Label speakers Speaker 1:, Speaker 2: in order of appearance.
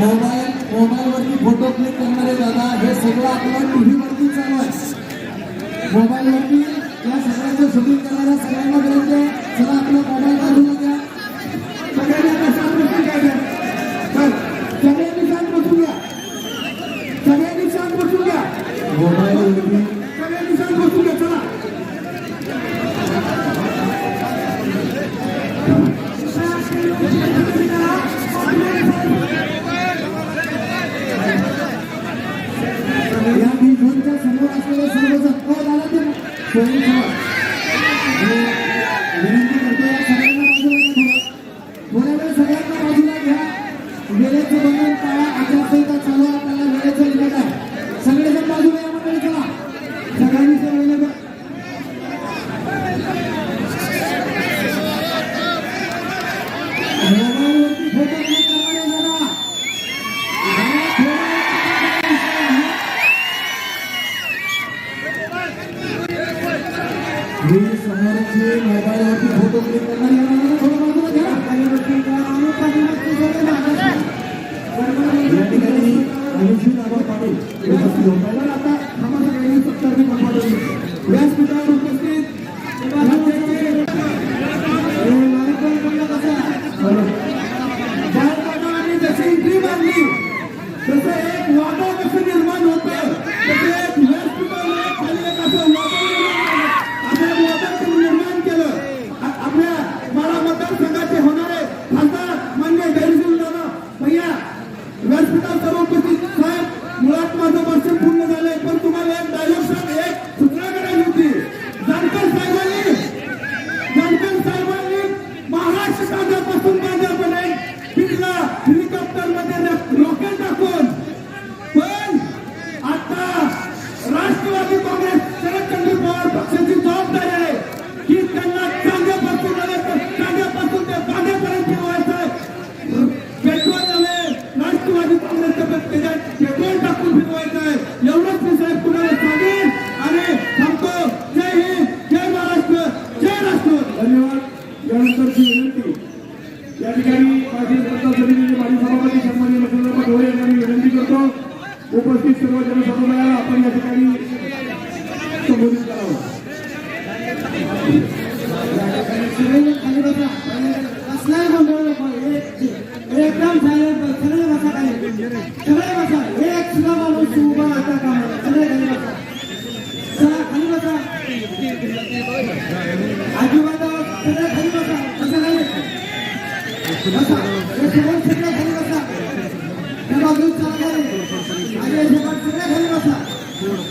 Speaker 1: Mobile मोबाईलवरती photo click करणारे दादा हे सगळं आपल्याला टीव्हीवरती चालू आहे. मोबाईलवरती या सगळ्यांचं शूटिंग करायला सगळ्यांना गरज आहे. आपलं Thank you. प्लीज हमारे मोबाइल आपकी फोटो क्लिक करना है थोड़ा बहुत ठिकाणी
Speaker 2: संबोधित करावं
Speaker 1: कसलाही बसा काय सगळे बसा एक सुद्धा माणूस उभा आता का सगळे खाली बसा. एकदम